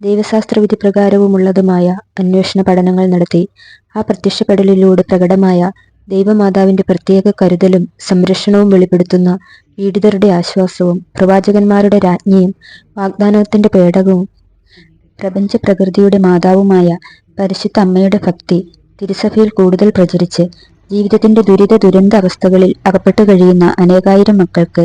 ദൈവശാസ്ത്രവിധി പ്രകാരവുമുള്ളതുമായ അന്വേഷണ പഠനങ്ങൾ നടത്തി ആ പ്രത്യക്ഷപ്പെടലിലൂടെ പ്രകടമായ ദൈവമാതാവിന്റെ പ്രത്യേക കരുതലും സംരക്ഷണവും വെളിപ്പെടുത്തുന്ന പീഡിതരുടെ ആശ്വാസവും പ്രവാചകന്മാരുടെ രാജ്ഞിയും വാഗ്ദാനത്തിന്റെ പേടകവും പ്രപഞ്ച പ്രകൃതിയുടെ മാതാവുമായ പരിശുദ്ധ അമ്മയുടെ ഭക്തി തിരുസഭയിൽ കൂടുതൽ പ്രചരിച്ച് ജീവിതത്തിന്റെ ദുരിത ദുരന്ത അവസ്ഥകളിൽ അകപ്പെട്ടു കഴിയുന്ന അനേകായിരം മക്കൾക്ക്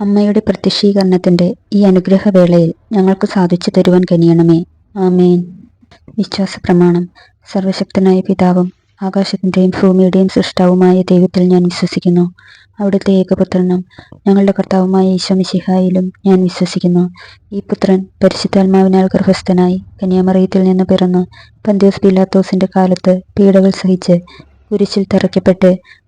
അമ്മയുടെ പ്രത്യക്ഷീകരണത്തിന്റെ ഈ അനുഗ്രഹവേളയിൽ ഞങ്ങൾക്ക് സാധിച്ചു തരുവാൻ കഴിയണമേ ആമേൻ. വിശ്വാസ പ്രമാണം സർവശക്തനായ പിതാവും ആകാശത്തിന്റെയും ഭൂമിയുടെയും സൃഷ്ടാവുമായ ദൈവത്തിൽ ഞാൻ വിശ്വസിക്കുന്നു. അവിടുത്തെ ഏകപുത്രനും ഞങ്ങളുടെ കർത്താവുമായ ഈശ്വമിശിഹായിലും ഞാൻ വിശ്വസിക്കുന്നു. ഈ പുത്രൻ പരിശുദ്ധാത്മാവിനാൽ ഗർഭസ്ഥനായി കന്യാമറിയത്തിൽ നിന്ന് പിറന്നു പന്തിയോസ് പിലാത്തോസിന്റെ കാലത്ത് പീഡകൾ സഹിച്ച് കുരിശിൽ തറയ്ക്കപ്പെട്ട്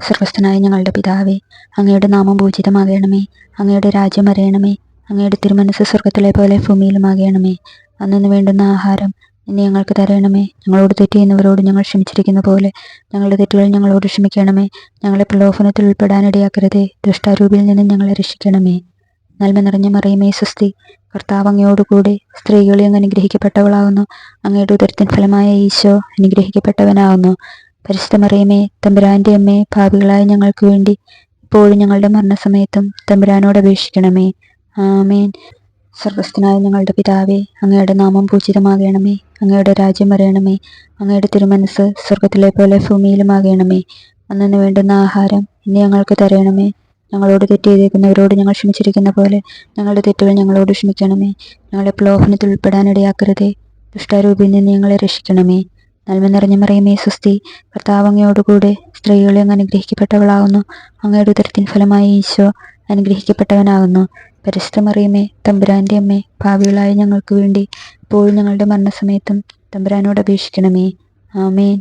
സ്വർഗസ്ഥനായ ഞങ്ങളുടെ പിതാവേ അങ്ങയുടെ നാമം പൂജിതമാകണമേ അങ്ങയുടെ രാജ്യം അറിയണമേ അങ്ങയുടെ തിരുമനസ് സ്വർഗത്തിലെ പോലെ ഭൂമിയിലുമാകണമേ. അന്നു വേണ്ടുന്ന ആഹാരം ഇനി ഞങ്ങൾക്ക് തരണമേ. ഞങ്ങളോട് തെറ്റ് ചെയ്യുന്നവരോട് ഞങ്ങൾ ക്ഷമിച്ചിരിക്കുന്ന പോലെ ഞങ്ങളുടെ തെറ്റുകൾ ഞങ്ങളോട് ക്ഷമിക്കണമേ. ഞങ്ങളെ പ്രലോഭനത്തിൽ ഉൾപ്പെടാനിടയാക്കരുതേ. ദുഷ്ടാരൂപിയിൽ നിന്ന് ഞങ്ങളെ രക്ഷിക്കണമേ. നന്മ നിറഞ്ഞ മറിയമേ സ്വസ്തി. കർത്താവ് അങ്ങയോടുകൂടി സ്ത്രീകളെ അങ്ങ് അനുഗ്രഹിക്കപ്പെട്ടവളാകുന്നു അങ്ങയുടെ ഉദരത്തിൻ ഫലമായ ഈശോ അനുഗ്രഹിക്കപ്പെട്ടവനാകുന്നു പരിശുദ്ധ മറിയമേ തമ്പുരാന്റെ അമ്മേ ഭാവികളായ ഞങ്ങൾക്ക് വേണ്ടി ഇപ്പോഴും ഞങ്ങളുടെ മരണസമയത്തും തമ്പുരാനോട് അപേക്ഷിക്കണമേ. ആമേൻ. സ്വർഗസ്ഥനായ ഞങ്ങളുടെ പിതാവേ അങ്ങയുടെ നാമം പൂജിതമാകണമേ. അങ്ങയുടെ രാജ്യം അറിയണമേ അങ്ങയുടെ തിരുമനസ് സ്വർഗത്തിലെ പോലെ ഭൂമിയിലുമാകണമേ. അന്നു വേണ്ടുന്ന ആഹാരം ഇനി ഞങ്ങൾക്ക് തരണമേ. ഞങ്ങളോട് തെറ്റ് ചെയ്തേക്കുന്നവരോട് ഞങ്ങൾ ക്ഷമിച്ചിരിക്കുന്ന പോലെ ഞങ്ങളുടെ തെറ്റുകൾ ഞങ്ങളോട് ക്ഷമിക്കണമേ. ഞങ്ങളെ പ്രലോഭനത്തിൽ ഉൾപ്പെടാനിടയാക്കരുതേ. ദുഷ്ടാരൂപിയിൽ നിന്ന് ഞങ്ങളെ രക്ഷിക്കണമേ. നന്മ നിറഞ്ഞ മറിയമേ സുസ്തി കർത്താവ് അങ്ങയോടുകൂടെ സ്ത്രീകളെ അങ്ങ് അനുഗ്രഹിക്കപ്പെട്ടവളാകുന്നു അങ്ങയുടെ ഉദരത്തിൻ ഫലമായി ഈശോ അനുഗ്രഹിക്കപ്പെട്ടവനാകുന്നു. പരിശുദ്ധ മറിയമേ തമ്പുരാന്റെ അമ്മേ ഭാവികളായ ഞങ്ങൾക്ക് വേണ്ടി ഇപ്പോഴും ഞങ്ങളുടെ മരണസമയത്തും തമ്പുരാനോട് അപേക്ഷിക്കണമേ. ആമേൻ.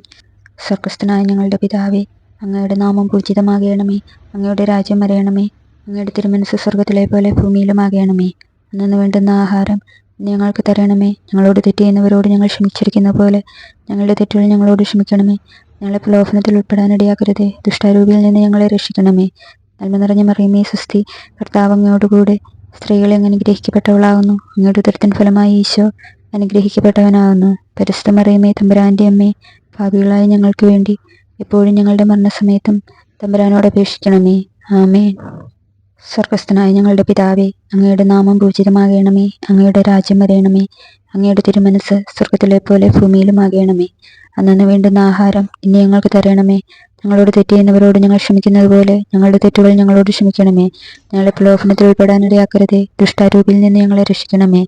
സ്വർഗസ്ഥനായ ഞങ്ങളുടെ പിതാവേ അങ്ങയുടെ നാമം പൂജിതമാകണമേ. അങ്ങയുടെ രാജ്യം അറിയണമേ അങ്ങയുടെ തിരുമനസ് സ്വർഗത്തിലെ പോലെ ഭൂമിയിലുമാകണമേ. അന്നു വേണ്ടുന്ന ആഹാരം ഞങ്ങൾക്ക് തരണമേ. ഞങ്ങളോട് തെറ്റ് ചെയ്യുന്നവരോട് ഞങ്ങൾ ക്ഷമിച്ചിരിക്കുന്ന പോലെ ഞങ്ങളുടെ തെറ്റുകൾ ഞങ്ങളോട് ക്ഷമിക്കണമേ. ഞങ്ങളെ പ്രലോഭനത്തിൽ ഉൾപ്പെടാനിടയാക്കരുതേ ദുഷ്ടാരൂപിയിൽ നിന്ന് ഞങ്ങളെ രക്ഷിക്കണമേ. നന്മ നിറഞ്ഞ മറിയമേ സുസ്തി കർത്താവ് അങ്ങയോടുകൂടെ സ്ത്രീകളെ അങ്ങ് അനുഗ്രഹിക്കപ്പെട്ടവളാകുന്നു അങ്ങയുടെ ഉദരത്തിൻ ഫലമായി ഈശോ അനുഗ്രഹിക്കപ്പെട്ടവനാകുന്നു. പരിശുദ്ധ മറിയമേ തമ്പുരാന്റെ അമ്മേ ഭാവികളായ ഞങ്ങൾക്ക് വേണ്ടി എപ്പോഴും ഞങ്ങളുടെ മരണസമയത്തും തമ്പുരാനോട് അപേക്ഷിക്കണമേ. ആമേൻ. സ്വർഗസ്ഥനായ ഞങ്ങളുടെ പിതാവേ അങ്ങയുടെ നാമം പൂജിതമാകണമേ അങ്ങയുടെ രാജ്യം വരയണമേ അങ്ങയുടെ തിരുമനസ് സ്വർഗത്തിലെ പോലെ ഭൂമിയിലുമാകണമേ. അന്നു വേണ്ടുന്ന ആഹാരം ഇനി ഞങ്ങൾക്ക് തരണമേ. ഞങ്ങളോട് തെറ്റ് ചെയ്യുന്നവരോട് ഞങ്ങൾ ക്ഷമിക്കുന്നത് പോലെ ഞങ്ങളുടെ തെറ്റുകൾ ഞങ്ങളോട് ക്ഷമിക്കണമേ. ഞങ്ങളെ പ്രലോഭനത്തിൽ ഉൾപ്പെടാനിടയാക്കരുതേ. ദുഷ്ടാരൂപിയിൽ നിന്ന് ഞങ്ങളെ രക്ഷിക്കണമേ.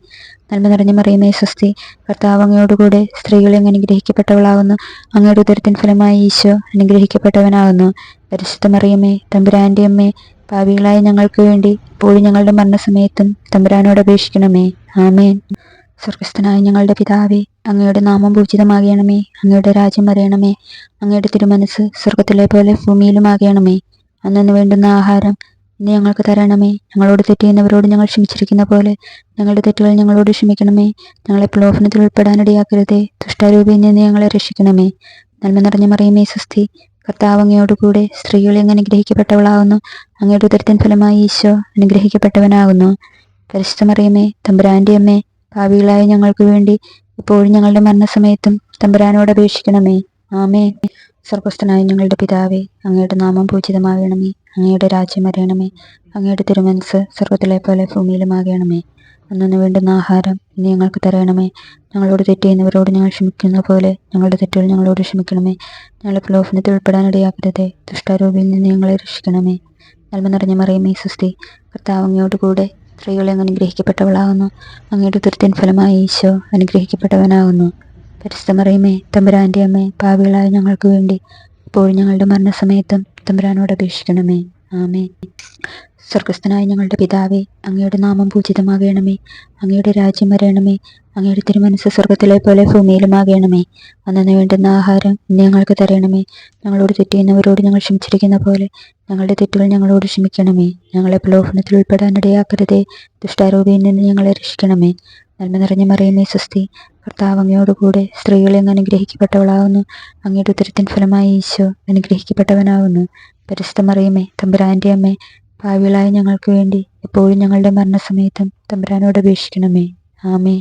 നന്മ നിറഞ്ഞ മറിയമേ സ്വസ്തി. കർത്താവ് അങ്ങയോടുകൂടെ സ്ത്രീകളെ അനുഗ്രഹിക്കപ്പെട്ടവളാകുന്നു. അങ്ങയുടെ ഉദരത്തിൻ ഫലമായി ഈശോ അനുഗ്രഹിക്കപ്പെട്ടവനാകുന്നു. പരിശുദ്ധ മറിയമേ തമ്പുരാന്റെ അമ്മേ പാപികളായ ഞങ്ങൾക്ക് വേണ്ടി ഇപ്പോഴും ഞങ്ങളുടെ മരണസമയത്തും തമ്പുരാനോട് അപേക്ഷിക്കണമേ. ആമേൻ. സ്വർഗസ്ഥനായ ഞങ്ങളുടെ പിതാവേ അങ്ങയുടെ നാമം പൂജിതമാകണമേ അങ്ങയുടെ രാജ്യം വരയണമേ അങ്ങയുടെ തിരുമനസ് സ്വർഗത്തിലെ പോലെ ഭൂമിയിലുമാകണമേ അന്നു വേണ്ടുന്ന ആഹാരം ഇന്ന് ഞങ്ങൾക്ക് തരണമേ. ഞങ്ങളോട് തെറ്റിയുന്നവരോട് ഞങ്ങൾ ക്ഷമിച്ചിരിക്കുന്ന പോലെ ഞങ്ങളുടെ തെറ്റുകൾ ഞങ്ങളോട് ക്ഷമിക്കണമേ. ഞങ്ങളെ പ്രലോഭനത്തിൽ ഉൾപ്പെടാനിടയാക്കരുതേ. ദുഷ്ടാരൂപിയിൽ നിന്ന് ഞങ്ങളെ രക്ഷിക്കണമേ. നന്മ നിറഞ്ഞ മറിയമേ സുസ്ഥി കർത്താവ് അങ്ങയോടുകൂടെ സ്ത്രീകൾ എങ്ങനെ അനുഗ്രഹിക്കപ്പെട്ടവളാകുന്നു അങ്ങയുടെ ഉദരത്തിൻ ഫലമായി ഈശോ അനുഗ്രഹിക്കപ്പെട്ടവനാകുന്നു. പരിശുദ്ധമറിയമേ തമ്പുരാന്റെ അമ്മേ ഭാവികളായ ഞങ്ങൾക്ക് വേണ്ടി ഇപ്പോഴും ഞങ്ങളുടെ മരണസമയത്തും തമ്പുരാനോട് അപേക്ഷിക്കണമേ. ആമേ സ്വർഗസ്ഥനായ ഞങ്ങളുടെ പിതാവേ അങ്ങയുടെ നാമം പൂജിതമാകണമേ. അങ്ങയുടെ രാജ്യം അറിയണമേ അങ്ങയുടെ തിരുമനസ് സ്വർഗത്തിലെ പോലെ ഭൂമിയിലുമാകണമേ. അന്നു വേണ്ടുന്ന ആഹാരം ഇനി ഞങ്ങൾക്ക് തരണമേ. ഞങ്ങളോട് തെറ്റ് ചെയ്യുന്നവരോട് ഞങ്ങൾ ക്ഷമിക്കുന്ന പോലെ ഞങ്ങളുടെ തെറ്റുകൾ ഞങ്ങളോട് ക്ഷമിക്കണമേ. ഞങ്ങളെ പ്രലോഭനത്തിൽ ഉൾപ്പെടാനിടയാക്കരുതേ. ദുഷ്ടാരൂപിയിൽ നിന്ന് ഞങ്ങളെ രക്ഷിക്കണമേ. നന്മ നിറഞ്ഞ മറിയമേ സുസ്തി കർത്താവ് അങ്ങയോട് കൂടെ സ്ത്രീകളെ അങ്ങ് അനുഗ്രഹിക്കപ്പെട്ടവളാകുന്നു അങ്ങയുടെ തുരുത്തിൻ ഫലമായി ഈശോ അനുഗ്രഹിക്കപ്പെട്ടവനാകുന്നു പരിസ്ഥമറിയമേ മറിയമേ തമ്പുരാന്റെ അമ്മേ പാവികളായ ഞങ്ങൾക്ക് വേണ്ടി ഇപ്പോൾ ഞങ്ങളുടെ മരണസമയത്തും തമ്പുരാനോട് അപേക്ഷിക്കണമേ. ആമേ സ്വർഗസ്ഥനായ ഞങ്ങളുടെ പിതാവേ അങ്ങയുടെ നാമം പൂജിതമാകണമേ. അങ്ങയുടെ രാജ്യം വരണമേ. അങ്ങയുടെ തിരുമനസ് സ്വർഗത്തിലെ പോലെ ഭൂമിയിലുമാകണമേ. അന്നു വേണ്ടുന്ന ആഹാരം ഞങ്ങൾക്ക് തരണമേ. ഞങ്ങളോട് തെറ്റിയുന്നവരോട് ഞങ്ങൾ ക്ഷമിച്ചിരിക്കുന്ന പോലെ ഞങ്ങളുടെ തെറ്റുകൾ ഞങ്ങളോട് ക്ഷമിക്കണമേ. ഞങ്ങളെ പ്രലോഭനത്തിൽ ഉൾപ്പെടാനിടയാക്കരുതേ ദുഷ്ടാരൂപിയിൽ നിന്ന് ഞങ്ങളെ രക്ഷിക്കണമേ. നന്മ നിറഞ്ഞ മറിയമേ സുസ്തി കർത്താവ് അങ്ങയോടുകൂടെ സ്ത്രീകളെ അങ്ങ് അനുഗ്രഹിക്കപ്പെട്ടവളാവുന്നു. അങ്ങയുടെ ഉത്തരത്തിൻ ഫലമായി ഈശോ അനുഗ്രഹിക്കപ്പെട്ടവനാവുന്നു. പരിശുദ്ധ തമ്പുരാന്റെ അമ്മേ ഭാവികളായ ഞങ്ങൾക്ക് വേണ്ടി എപ്പോഴും ഞങ്ങളുടെ മരണസമയത്തും തമ്പുരാനോട് അപേക്ഷിക്കണമേ. ആമേ